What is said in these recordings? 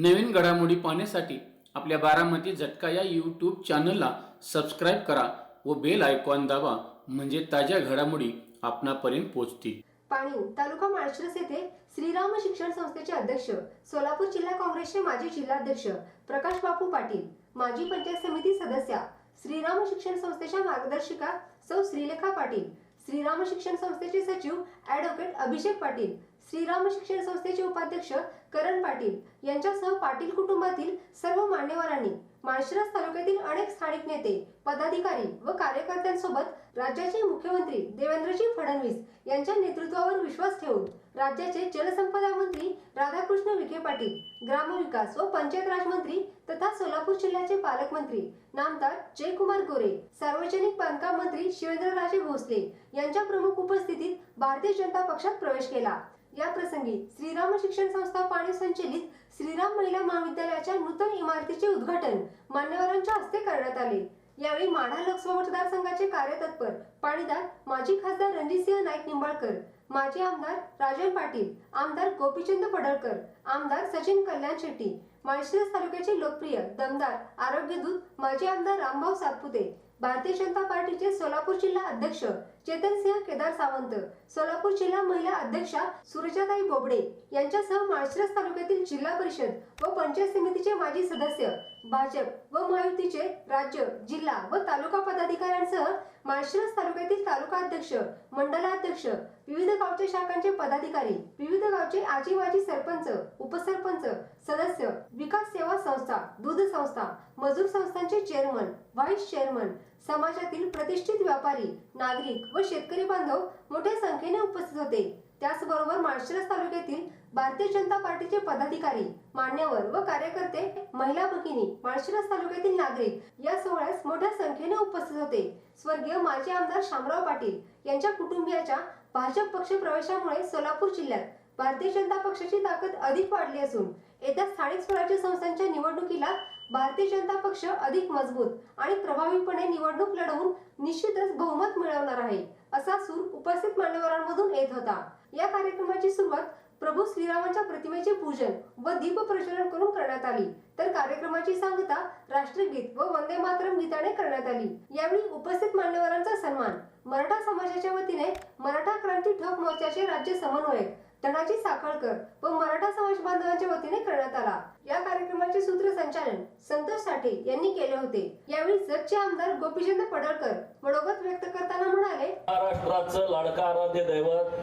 नवीन घडामोडी पाहण्यासाठी आपल्या बारामती झटका या यूट्यूब चॅनलला सबस्क्राईब करा व बेल आयकॉन दाबा म्हणजे ताज्या घडामोडी आपणापर्यंत पोहोचतील. पाणी तालुका माळशिरस येथे श्रीराम शिक्षण संस्थेचे अध्यक्ष सोलापूर जिल्हा काँग्रेसचे माजी जिल्हाध्यक्ष प्रकाश बापू पाटील माजी पंचायत समिती सदस्या श्रीराम शिक्षण संस्थेच्या मार्गदर्शिका सौ श्रीलेखा पाटील श्रीराम शिक्षण संस्थेचे सचिव ॲडव्होकेट अभिषेक पाटील श्रीराम शिक्षण संस्थेचे उपाध्यक्ष करण पाटील यांच्यासह पाटील कुटुंबातील सर्व मान्यवरांनी माळशिरस तालुक्यातील अनेक स्थानिक नेते पदाधिकारी व कार्यकर्त्यांसोबत राज्याचे मुख्यमंत्री देवेंद्रजी फडणवीस यांच्या नेतृत्वावर विश्वास ठेवून राज्याचे जलसंपदा मंत्री राधाकृष्ण विखे पाटील ग्रामविकास व पंचायत राज मंत्री तथा सोलापूर जिल्ह्याचे पालकमंत्री नामदार जयकुमार गोरे सार्वजनिक बांधकाम मंत्री शिवेंद्रराजे भोसले यांच्या प्रमुख उपस्थितीत भारतीय जनता पक्षात प्रवेश केला. या प्रसंगी श्रीराम शिक्षण संस्था पाणी संचलित श्रीराम महिला महाविद्यालयाच्या नूतन इमारतीचे उद्घाटन मान्यवरांच्या हस्ते करण्यात आले. यावेळी माढा लोकसभा मतदारसंघाचे कार्यतत्पर पाणीदार माजी खासदार रणजितसिंह नाईक निंबाळकर माजी आमदार राजन पाटील आमदार गोपीचंद पडळकर आमदार सचिन कल्याण शेट्टी माळशिरस तालुक्याचे लोकप्रिय दमदार आरोग्यदूत माजी आमदार रामभाऊ सातपुते भारतीय जनता पार्टीचे सोलापूर जिल्हा अध्यक्ष चेतन सिंह केदार सावंत सोलापूर जिल्हा महिला अध्यक्षा सुरजाताई बोबडे यांच्यासह माळशिरस तालुक्यातील जिल्हा परिषद व पंचायत समितीचे माजी सदस्य भाजप व महायुतीचे राज्य जिल्हा व तालुका पदाधिकाऱ्यांसह माळशिरस तालुक्यातील तालुका अध्यक्ष मंडलाध्यक्ष विविध गावचे शाखांचे पदाधिकारी विविध गावचे आजी माजी सरपंच उपसरपंच सदस्य विकास सेवा संस्था दूध संस्था मजूर संस्थांचे चेअरमन व्हाईस चेअरमन समाजातील प्रतिष्ठित व्यापारी नागरिक व शेतकरी बांधव मोठ्या संख्येने उपस्थित होते. त्याचबरोबर माळशिरस तालुक्यातील भारतीय जनता पार्टीचे पदाधिकारी मान्यवर व कार्यकर्ते महिला भगिनी माळशिरस तालुक्यातील नागरिक या सोहळ्यास मोठ्या संख्येने उपस्थित होते. स्वर्गीय माजी आमदार शामराव पाटील यांच्या कुटुंबियाच्या भाजप पक्ष प्रवेशामुळे सोलापूर जिल्ह्यात भारतीय जनता पक्षाची ताकद अधिक वाढली असून येत्या स्थानिक स्वराज्य संस्थांच्या निवडणुकीला भारतीय जनता पक्ष अधिक मजबूत आणि प्रभावीपणे निवडणूक लढवून निश्चितच बहुमत मिळवणार आहे असा सूर उपस्थित मान्यवरांमधून येत होता. या कार्यक्रमाची सुरुवात प्रभू श्रीरामांच्या प्रतिमेचे पूजन व दीप प्रज्वलन करून करण्यात आली. तर कार्यक्रमाची सांगता राष्ट्रगीत व वंदे मातरम गीताने करण्यात आली. यावेळी उपस्थित मान्यवरांचा सन्मान मराठा समाजाच्या वतीने मराठा क्रांती ठोक मोर्चाचे राज्य समन्वयक धनाजी साखळकर व मराठा समाज बांधवांच्या वतीने करण्यात आला. या कार्यक्रमाचे सूत्रसंचालन संतोष साठे यांनी केले होते. यावेळी जतचे आमदार गोपीचंद पडळकर मनोगत व्यक्त करताना म्हणाले महाराष्ट्राचं लाडका आराध्य दैवत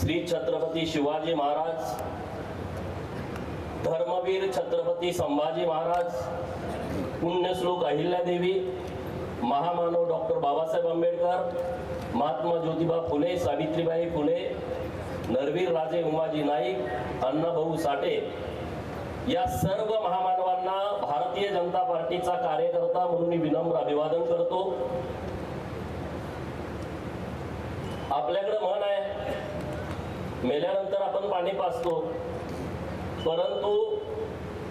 श्री छत्रपती शिवाजी महाराज धर्मवीर छत्रपती संभाजी महाराज पुण्यश्लोक अहिल्यादेवी महामानव डॉक्टर बाबासाहेब आंबेडकर महात्मा ज्योतिबा फुले सावित्रीबाई फुले नरवीर राजे उमाजी नाईक अण्णाभाऊ साठे या सर्व महामानवांना भारतीय जनता पार्टीचा कार्यकर्ता म्हणून मी विनम्र अभिवादन करतो. आपल्याकडे म्हण आहे मेल्यानंतर आपण पाणी पाजतो परंतु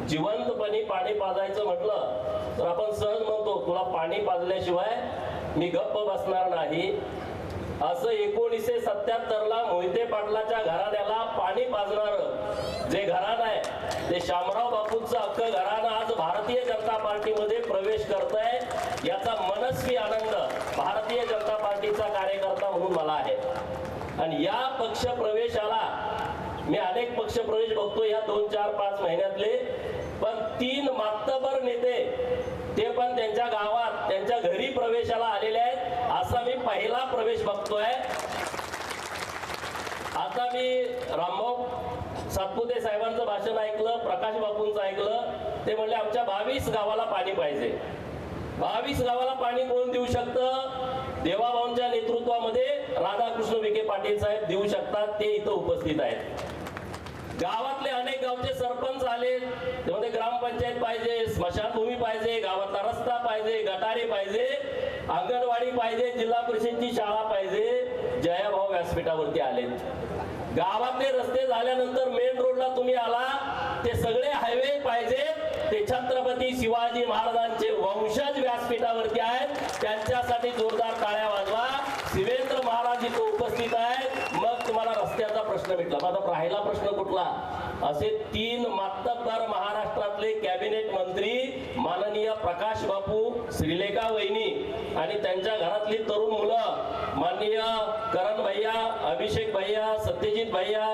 जिवंतपणी पाणी पाजायचं म्हटलं तर आपण सहज म्हणतो तुला पाणी पाजल्याशिवाय मी गप्प बसणार नाही. असं एकोणीसशे सत्याहत्तर ला मोहिते पाटलाच्या घराण्याला पाणी पाजणार जे घराणं आहे ते शामराव बापूंचं हक्क घराणं आज भारतीय जनता पार्टीमध्ये प्रवेश करत आहे याचा मनस्वी आनंद भारतीय जनता पार्टीचा कार्यकर्ता म्हणून मला आहे. आणि या पक्ष प्रवेशाला मी अनेक पक्ष प्रवेश बघतो या दोन चार पाच महिन्यातले. पण तीन मातबर नेते ते पण त्यांच्या गावात त्यांच्या घरी प्रवेशाला आलेले आहेत. असा मी पहिला प्रवेश बघतोय. आता मी रामभाऊ सातपुते साहेबांचं भाषण ऐकलं प्रकाश बापूंचं ऐकलं. ते म्हणले आमच्या बावीस गावाला पाणी पाहिजे. बावीस गावाला पाणी कोण देऊ शकतं? देवाभाऊंच्या नेतृत्वामध्ये राधाकृष्ण विखे पाटील साहेब देऊ शकतात. ते इथं उपस्थित आहेत. गावातले अनेक गावचे सरपंच आले. त्यामध्ये ग्रामपंचायत पाहिजे स्मशानभूमी पाहिजे गावातला रस्ता पाहिजे गटारे पाहिजे अंगणवाडी पाहिजे जिल्हा परिषदची शाळा पाहिजे. जयाभाऊ व्यासपीठावरती आले. गावातले रस्ते झाल्यानंतर मेन रोडला तुम्ही आला. ते सगळे हायवे पाहिजे. ते छत्रपती शिवाजी महाराजांचे वंशज व्यासपीठावरती आहेत त्यांच्यासाठी जोरदार टाळ्या वाजवा शिवेंद्र महाराज इथं उपस्थित आहेत मग तुम्हाला रस्त्याचा प्रश्न मिटला माझा राहिला प्रश्न कुठला? असे तीन मातब्बर महाराष्ट्रातले कॅबिनेट मंत्री माननीय प्रकाश बापू श्रीलेखा वहिनी आणि त्यांच्या घरातली तरुण मुलं माननीय करण भैया अभिषेक भैया सत्यजित भैया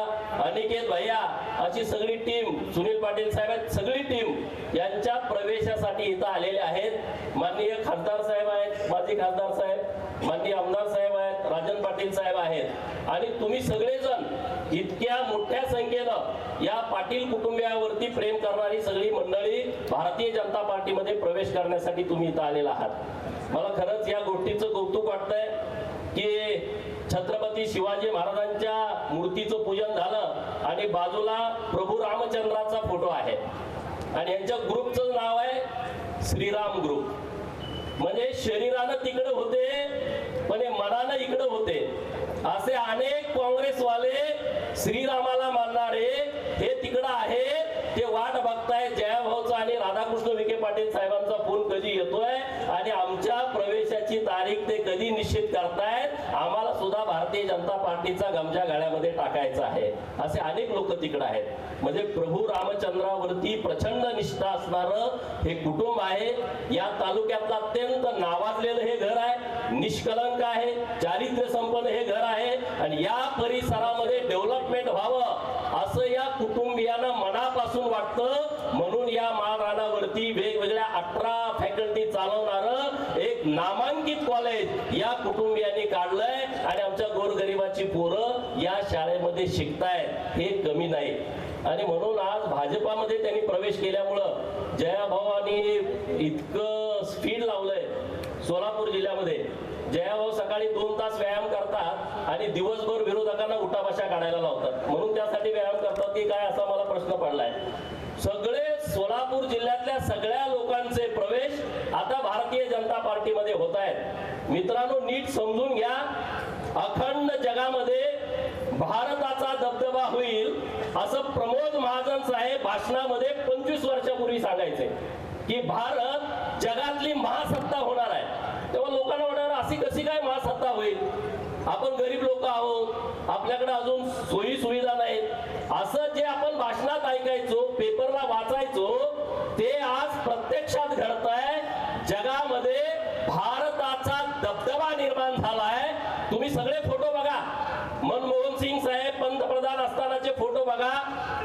अनिकेत भैया अशी सगळी टीम सुनील पाटील साहेब आहेत सगळी टीम यांच्या प्रवेशासाठी इथं आलेले आहेत. माननीय खासदार साहेब आहेत माजी खासदार साहेब माननीय आमदार साहेब आहेत राजन पाटील साहेब आहेत. आणि तुम्ही सगळेजण इतक्या मोठ्या संख्येनं या पाटील कुटुंबियावरती प्रेम करणारी सगळी मंडळी भारतीय जनता पार्टीमध्ये प्रवेश करण्यासाठी तुम्ही इथं आलेला आहात. मला खरंच या गोष्टीचं कौतुक वाटतंय की छत्रपती शिवाजी महाराजांच्या मूर्तीचं पूजन झालं आणि बाजूला प्रभू रामचंद्राचा फोटो आहे. आणि यांच्या ग्रुपचं नाव आहे श्रीराम ग्रुप. म्हणजे शरीरानं तिकडे होते पण हे मनानं इकडे होते. असे अनेक काँग्रेसवाले श्रीरामाला मानणारे हे तिकडं आहे ते वाट बघताय जया भाऊचा आणि राधाकृष्ण विखे पाटील साहेबांचा फोन कधी येतोय आणि आमच्या तारीख ते कधी निश्चित करतायत? आम्हाला सुद्धा भारतीय जनता पार्टीचा गमजा गाड्यामध्ये टाकायचा आहे. असे अनेक लोक तिकडे आहेत. म्हणजे प्रभू रामचंद्रावरती प्रचंड निष्ठा असणार हे कुटुंब आहे. या तालुक्यातलं अत्यंत नावाजलेलं हे घर आहे. निष्कलंक आहे. चारित्र्य संपन्न हे घर आहे. आणि या परिसरामध्ये डेव्हलपमेंट व्हावं असं या कुटुंबियांना मनापासून वाटतं. म्हणून या माळरानावरती वेगवेगळ्या अठरा फॅकल्टी चालवणार नामांकित कॉलेज या कुटुंबियांनी काढलंय आणि आमच्या गोरगरिबाची पोरं या शाळेमध्ये शिकतायत. हे कमी नाही. आणि म्हणून आज भाजपामध्ये त्यांनी प्रवेश केल्यामुळं जयाभावानी इतकं स्पीड लावलंय सोलापूर जिल्ह्यामध्ये. जयाभाऊ सकाळी दोन तास व्यायाम करतात आणि दिवसभर विरोधकांना उठाभाषा काढायला लावतात. म्हणून त्यासाठी व्यायाम करतात की काय असा मला प्रश्न पडलाय. सगळे सोलापूर जिल्ह्यातल्या सगळ्या लोकांचे प्रवेश आता भारतीय जनता पार्टीमध्ये होत आहेत मित्रांनो नीट समजून घ्या. अखंड जगामध्ये भारताचा दबदबा होईल असं प्रमोद महाजन साहेब भाषणामध्ये पंचवीस वर्षापूर्वी सांगायचे की भारत जगातली महासत्ता होणार आहे. तेव्हा लोकांना वाटणार अशी कशी काय महासत्ता होईल? आपण गरीब लोक आहोत आपल्याकडे अजून सोयी सुविधा नाहीत. असं जे आपण भाषणात ऐकायचो पेपरला वाचायचो ते आज प्रत्यक्षात घडत आहे जगामध्ये निर्माण झाला आहे तुम्ही सगळे फोटो बघा. मनमोहन सिंग साहेब पंतप्रधान असतानाचे फोटो बघा.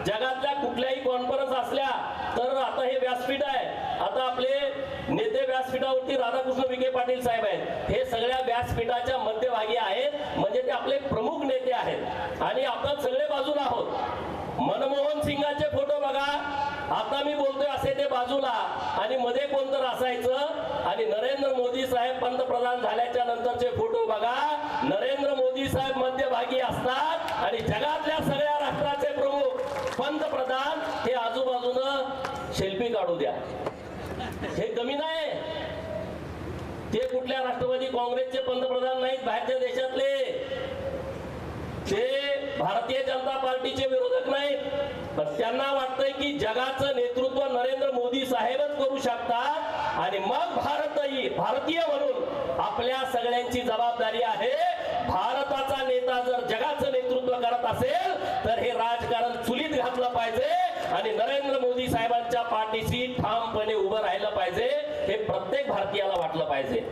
जगातल्या कुठल्याही कॉन्फरन्स असल्या तर आता हे व्यासपीठ आहे. आता आपले नेते व्यासपीठावरती राधाकृष्ण विखे पाटील साहेब आहेत. हे सगळ्या व्यासपीठाच्या मध्यभागी आहेत. म्हणजे ते आपले प्रमुख नेते आहेत. आणि आपण सगळे बाजूला आहोत. मनमोहन सिंगाचे फोटो बघा. आता मी बोलतोय असे ते बाजूला. आणि मध्ये कोणतर असायचं आणि नरेंद्र मोदी साहेब पंतप्रधान झाल्याच्या नंतरचे फोटो बघा. नरेंद्र मोदी साहेब मध्यभागी असतात आणि जगातल्या सगळ्या राष्ट्राचे प्रमुख पंतप्रधान हे आजूबाजूनं शिल्पी काढू द्या. हे कमी नाही. ते कुठल्या राष्ट्रवादी काँग्रेसचे पंतप्रधान नाहीत बाहेरच्या देशातले. ते भारतीय जनता पार्टीचे विरोधक नाहीत. त्यांना वाटतंय की जगाचं नेतृत्व नरेंद्र मोदी साहेबच करू शकतात. आणि मग भारतही भारतीय म्हणून आपल्या सगळ्यांची जबाबदारी आहे. भारताचा नेता जर जगाचं नेतृत्व करत असेल तर हे राजकारण चुलीत घातलं पाहिजे आणि नरेंद्र मोदी साहेबांच्या पाठीशी ठामपणे उभं राहिलं पाहिजे हे प्रत्येक भारतीयाला वाटलं पाहिजे.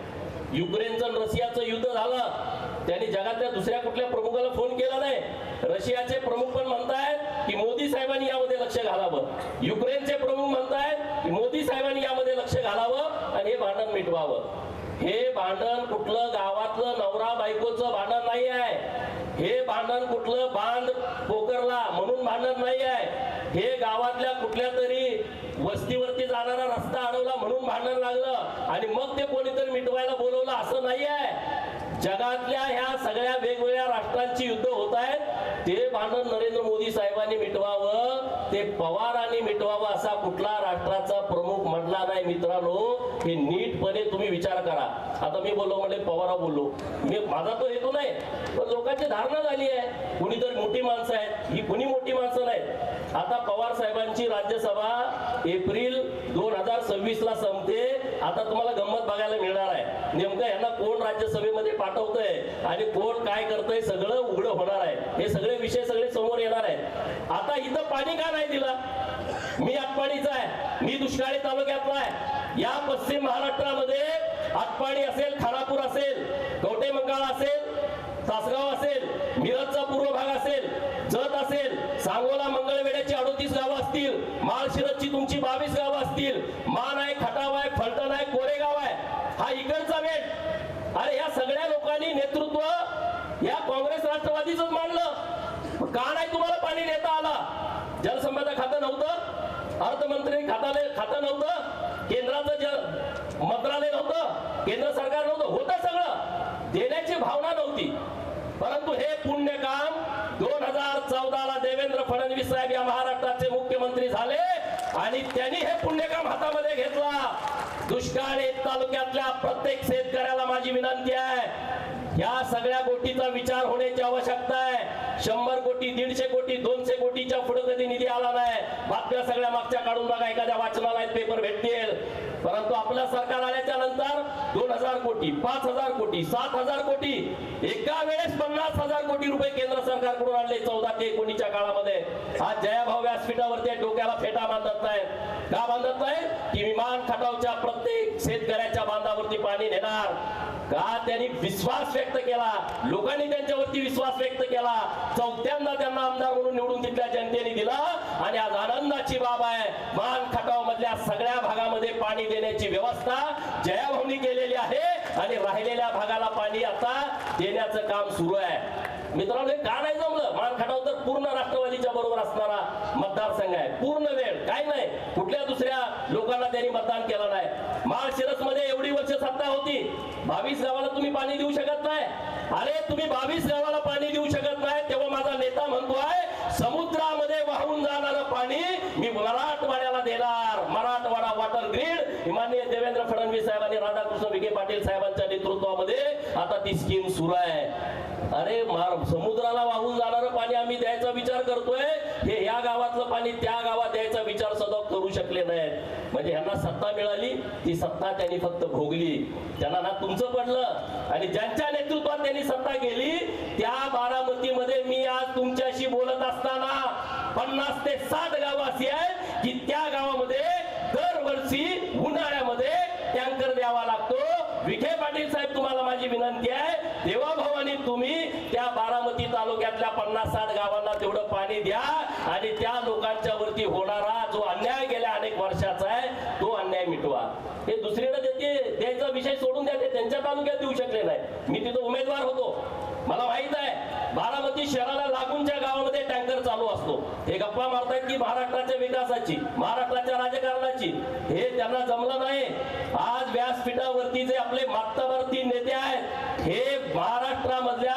युक्रेनचं रशियाचं युद्ध झालं. त्यांनी जगातल्या दुसऱ्या कुठल्या प्रमुखाला फोन केला नाही. रशियाचे प्रमुख पण म्हणतायत की मोदी साहेबांनी यामध्ये लक्ष घालावं. युक्रेनचे प्रमुख म्हणतायत की मोदी साहेबांनी यामध्ये लक्ष घालावं आणि हे भांडण मिटवावं. हे भांडण कुठलं गावातलं नवरा बायकोचं भांडण नाही आहे. हे भांडण कुठलं बांध पोकरला म्हणून भांडण नाही आहे. हे गावातल्या कुठल्या तरी वस्तीवरती जाणारा रस्ता अडवला म्हणून भांडण लागलं आणि मग ते कोणीतरी मिटवायला बोलवलं असं नाही आहे. जगातल्या ह्या सगळ्या वेगवेगळ्या राष्ट्रांची युद्ध होत आहेत ते भांडण नरेंद्र मोदी साहेबांनी मिटवावं ते पवारांनी मिटवावं असा कुठला राष्ट्राचा प्रमुख म्हटला नाही मित्रांनो. हे नीटपणे तुम्ही विचार करा. आता मी बोललो म्हणजे पवारा बोललो. मी माझा तो हेतू नाही पण लोकांची धारणा झाली आहे. कुणी तर मोठी माणसं आहेत ही कुणी मोठी माणसं नाहीत. आता पवार साहेबांची राज्यसभा एप्रिल दोन हजार सव्वीस ला संपते. आता तुम्हाला गंमत बघायला मिळणार आहे. नेमकं यांना कोण राज्यसभेमध्ये पाठ पाठवतंय. आणि कोण काय करतंय सगळं उघड होणार आहे. हे सगळे विषय सगळे समोर येणार आहेत. आता इथं पाणी का नाही दिला? मी आटपाडीचा आहे. मी दुष्काळी तालुक्यातला आहे. या पश्चिम महाराष्ट्रामध्ये आटपाडी असेल खानापूर असेल कवटे मंगाळ असेल तासगाव असेल मिरजचा पूर्व भाग असेल जत असेल सांगोला मंगळवेड्याची अडोतीस गावं असतील माळशिरदची तुमची बावीस गावं असतील मान आहे खटाव आहे फलटण आहे कोरेगाव आहे. हा इकडचा वेट अरे या सगळ्या लोकांनी नेतृत्व या काँग्रेस राष्ट्रवादीच मानलं का नाही तुम्हाला पाणी देता आला? जलसंपदा खातं नव्हतं अर्थमंत्री खाताले खातं नव्हतं केंद्राचं जल मंत्रालय नव्हतं केंद्र सरकार नव्हतं होतं सगळं. देण्याची भावना नव्हती. परंतु हे पुण्य काम दोन हजार चौदा ला देवेंद्र फडणवीस साहेब या महाराष्ट्राचे मुख्यमंत्री झाले आणि त्यांनी हे पुण्यकाम हातामध्ये घेतला. दुष्काळी तालुक्यातल्या प्रत्येक शेतकऱ्याला माझी विनंती आहे. या सगळ्या गोष्टीचा विचार होण्याची आवश्यकता आहे. शंभर कोटी दीडशे कोटी दोनशे कोटीच्या पुढे कधी निधी आला नाही. बातम्या सगळ्या मागच्या काढून बघा एखाद्या वाचनाला पेपर भेटतील. परंतु आपलं सरकार आल्याच्यानंतर दोन हजार कोटी पाच हजार कोटी सात हजार कोटी एका वेळेस पन्नास हजार कोटी रुपये केंद्र सरकारकडून आणले चौदा ते एकोणीसच्या काळामध्ये. आज जयाभाऊ व्यासपीठावरती डोक्याला फेटा बांधत नाही का बांधत नाही की विमान खटावच्या शेतकऱ्याच्या पाणी नेणार. का त्यांनी विश्वास व्यक्त केला? लोकांनी त्यांच्यावरती विश्वास व्यक्त केला. चौथ्यांदा त्यांना आमदार म्हणून निवडून तिथल्या जनतेने दिला. आणि आज आनंदाची बाब आहे. मान खटाव मधल्या सगळ्या भागामध्ये पाणी देण्याची व्यवस्था जयाभाऊनी केलेली आहे. आणि राहिलेल्या भागाला पाणी आता देण्याचं काम सुरू आहे. मित्रांनो का नाही जमलं? मान खटाव तर पूर्ण राष्ट्रवादीच्या बरोबर असणारा मतदारसंघ आहे. पूर्ण वेळ. काय नाही. कुठल्या दुसऱ्या लोकांना त्यांनी मतदान केलं नाही माळशिरसमध्ये एवढी वर्ष सत्ता होती बावीस गावाला तुम्ही पाणी देऊ शकत नाही. अरे तुम्ही बावीस गावाला पाणी देऊ शकत नाही तेव्हा माझा नेता म्हणतोय समुद्रामध्ये वाहून जाणारं पाणी मी मराठवाड्याला देणार. मराठवाडा वॉटर ग्रीड माननीय देवेंद्र फडणवीस साहेबांनी राधाकृष्ण विखे पाटील साहेबांच्या नेतृत्वामध्ये आता ती स्कीम सुरू आहे. अरे मार समुद्राला वाहून जाणारं पाणी आम्ही द्यायचा विचार करतोय. हे या गावातलं पाणी त्या गावात द्यायचा विचार सदा करू शकले नाहीत. सत्ता मिळाली ती सत्ता त्यांनी फक्त भोगली. त्यांना ना तुमचं पडलं. आणि ज्यांच्या नेतृत्वात त्यांनी सत्ता गेली त्या बारामतीमध्ये मी आज तुमच्याशी बोलत असताना पन्नास ते सात गाव अशी आहेत की त्या गावामध्ये दरवर्षी उन्हाळ्यामध्ये टँकर द्यावा लागतो. विखे पाटील साहेब तुम्हाला माझी विनंती आहे देवाभावानी तुम्ही त्या बारामती तालुक्यातल्या पन्नास साठ गावांना तेवढं पाणी द्या आणि त्या लोकांच्या वरती होणारा जो अन्याय गेल्या अनेक वर्षाचा आहे मिटवा. हे दुसरीकडे देते त्यांचा विषय सोडून द्या ते त्यांच्या तालुक्यात देऊ शकले नाही. मी तिथं उमेदवार होतो. मला माहीत आहे बारामती शहराला लागूनच्या गावामध्ये टँकर चालू असतो. हे गप्पा मारतायत की महाराष्ट्राच्या विकासाची महाराष्ट्राच्या राजकारणाची. हे त्यांना जमलं नाही. आज व्यासपीठावरती जे आपले मागतावरती नेते आहेत हे महाराष्ट्रामधल्या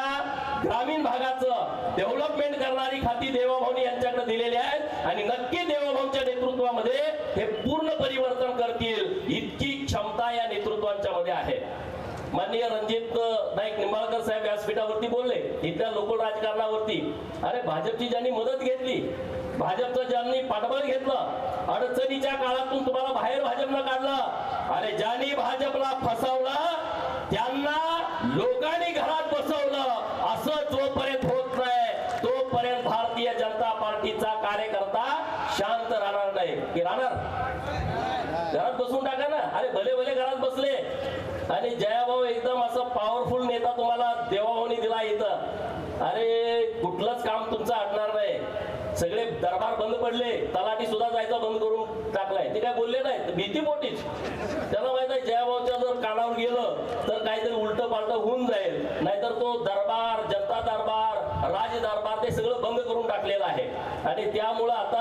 ग्रामीण भागाचं डेव्हलपमेंट करणारी खाती देवाभाऊनी यांच्याकडे दिलेली आहेत आणि नक्की देवाभाऊच्या नेतृत्वामध्ये हे पूर्ण परिवर्तन करतील इतकी क्षमता या नेतृत्वांच्या मध्ये आहे. माननीय रणजित नाईक निंबाळकर साहेब व्यासपीठावरती बोलले इथल्या लोक राजकारणावरती. अरे भाजपची ज्यांनी मदत घेतली भाजपचं ज्यांनी पाठबळ घेतलं अडचणीच्या काळातून तुम्हाला बाहेर भाजपनं काढलं. अरे ज्यांनी भाजपला फसवलं त्यांना लोकांनी घरात बसवलं असं जोपर्यंत होत नाही तोपर्यंत भारतीय जनता पार्टीचा कार्यकर्ता शांत राहणार नाही. की राहणार? घरात बसून टाका ना. अरे भले भले घरात बसले. आणि जयाभाऊ एकदम असं पॉवरफुल नेता तुम्हाला देवाभाऊनी दिला इथं. अरे कुठलंच काम तुमचं अडणार नाही. सगळे दरबार बंद पडले. तलाठी सुद्धा जायचं बंद करून टाकलाय. ते काय बोलले नाही भीती पोटीच. त्याला माहीत आहे जयाभाऊच्या जर कानावर गेलं तर काहीतरी उलट पालट होऊन जाईल. नाहीतर तो दरबार जनता दरबार राज दरबार ते सगळं बंद करून टाकलेलं आहे. आणि त्यामुळं आता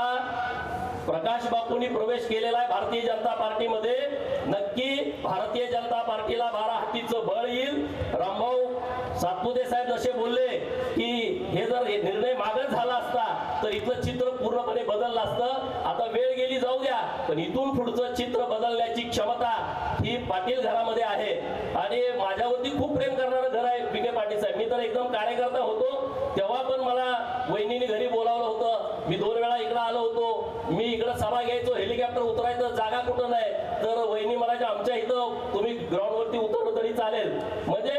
प्रकाश बापूंनी प्रवेश केलेला आहे भारतीय जनता पार्टीमध्ये. नक्की भारतीय जनता पार्टीला बारा हत्तीचं बळ येईल. रामभाऊ सातपुते साहेब जसे बोलले की हे जर निर्णय मागच झाला असता तर इथलं चित्र पूर्णपणे बदललं असतं. आता वेळ गेली जाऊ द्या. पण इथून पुढचं चित्र बदलण्याची क्षमता ही पाटील घरामध्ये आहे. आणि माझ्यावरती खूप प्रेम करणारं घर आहे विखे पाटील साहेब. मी तर एकदम कार्यकर्ता होतो. तेव्हा पण मला वहिनीने घरी बोलावलं होतं. मी दोन वेळा इकडं आलो होतो मी इकडं घ्यायचो हेलिकॉप्टर उतरायचं जागा कुठं नाही तर वहिनी मला आमच्या इथं तुम्ही ग्राउंड वरती उतरलं तरी चालेल. म्हणजे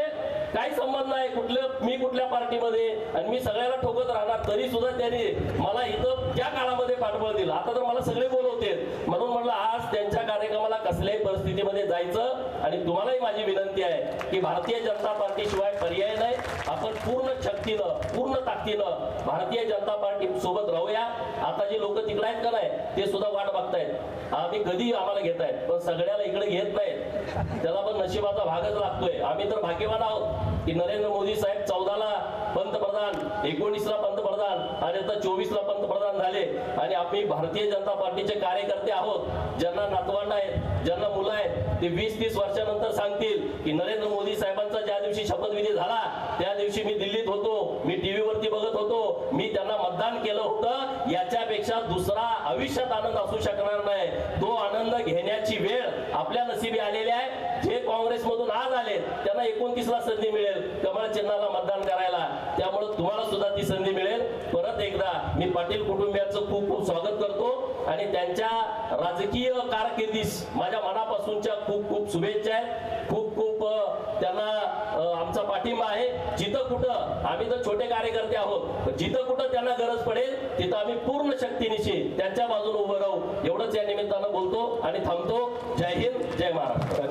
काही संबंध नाही कुठलं मी कुठल्या पार्टीमध्ये आणि मी सगळ्याला ठोकत राहणार तरी सुद्धा त्यांनी मला इथं त्या काळामध्ये पाठबळ दिलं. आता तर मला सगळे बोलवते म्हणून म्हटलं आज त्यांच्या कार्यक्रमाला कसल्याही परिस्थितीमध्ये जायचं. आणि तुम्हालाही माझी विनंती आहे की भारतीय जनता पार्टीशिवाय पर्याय नाही. आपण पूर्ण शक्तीनं पूर्ण ताकदीनं भारतीय जनता पार्टी सोबत राहूया. आता जे लोक तिकडे आहेत का नाही ते सुद्धा वाट बघतायत. आम्ही कधी आम्हाला घेत आहेत पण सगळ्याला इकडे घेत नाहीत. त्याला पण नशिबाचा भागच लागतोय. आम्ही तर भाग्यवान आहोत की नरेंद्र मोदी साहेब चौदाला पंतप्रधान एकोणीसला पंतप्रधान आणि आता चोवीसला पंतप्रधान झाले. आणि आम्ही भारतीय जनता पार्टीचे कार्यकर्ते आहोत. ज्यांना नातवंड आहेत ज्यांना मुलं आहेत ते वीस तीस वर्षानंतर सांगतील की नरेंद्र मोदी साहेबांचा ज्या दिवशी शपथविधी झाला त्या दिवशी मी दिल्लीत होतो मी टीव्हीवरती बघत होतो मी त्यांना मतदान केलं होतं याच्यापेक्षा दुसरा आयुष्यात आनंद असू शकणार नाही. तो आनंद घेण्याची वेळ आपल्या नशिबी आलेली आहे. जे काँग्रेसमधून आज आले त्यांना एकोणतीसला संधी मिळेल कमळ चिन्हाला मतदान करायला. त्यामुळे तुम्हाला सुद्धा ती संधी मिळेल. पाटील कुटुंबियांचं खूप खूप स्वागत करतो आणि त्यांच्या राजकीय कारकिर्दीस माझ्या मनापासूनच्या खूप खूप शुभेच्छा आहेत. खूप खूप त्यांना आमचा पाठिंबा आहे. जिथं कुठं आम्ही तर छोटे कार्यकर्ते आहोत जिथं कुठं त्यांना गरज पडेल तिथं आम्ही पूर्ण शक्तीनिशी त्यांच्या बाजूने उभं राहू एवढंच या निमित्तानं बोलतो आणि थांबतो. जय हिंद जय महाराष्ट्र.